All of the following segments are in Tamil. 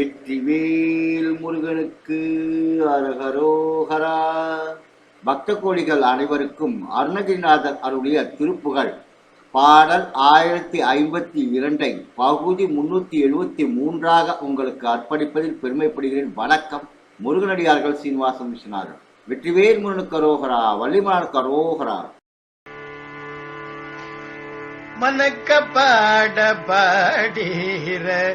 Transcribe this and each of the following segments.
வெற்றிவேல் முருகனுக்கு அரகரோகரா. பக்த கோடிகள் அனைவருக்கும் அருணகிரிநாதர் அருளிய திருப்புகழ். பாடல் ஆயிரத்தி ஐம்பத்தி இரண்டை பகுதி முன்னூத்தி எழுபத்தி மூன்றாக உங்களுக்கு அர்ப்பணிப்பதில் பெருமைப்படுகிறேன். வணக்கம். முருகனடியார்கள் சீனிவாசன் விஸ்வநாதன் வெற்றிவேல் முருகனுக்கு அரோகரா வள்ளிமலனுக்கு அரோகரா. மனக்க பாட பாடீர.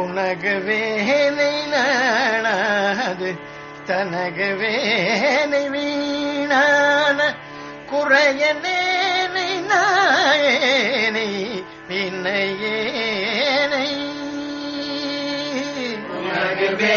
குணகு வேலை நாணாது தனகு வீணான குறைய நேனை நாயனை வினையேனை புனகவே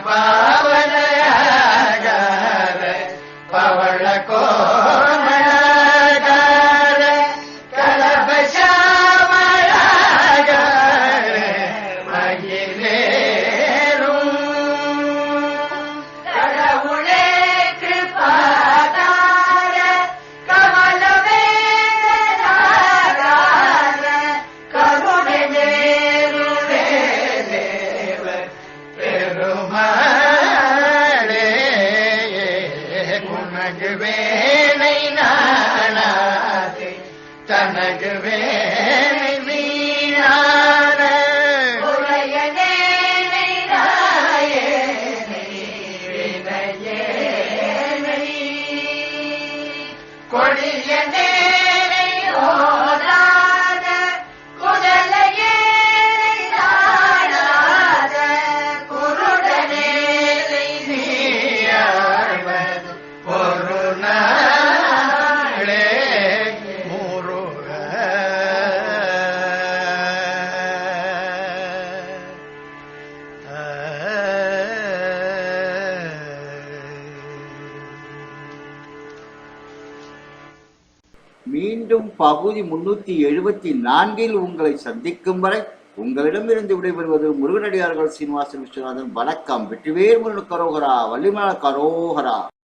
Akbar உனக்கு வேலை நானாதே தனக்கு வேலை வீணான. கொடிய நேரை ஓதா மீண்டும் பகுதி முன்னூத்தி எழுபத்தி நான்கில் உங்களை சந்திக்கும் வரை உங்களிடமிருந்து விடைபெறுவது முருகனடியார்கள் சீனிவாசன் விஸ்வநாதன். வணக்கம். வெற்றிவேர் முருகன் கரோகரா. வள்ளிமலனுக்கு கரோகரா.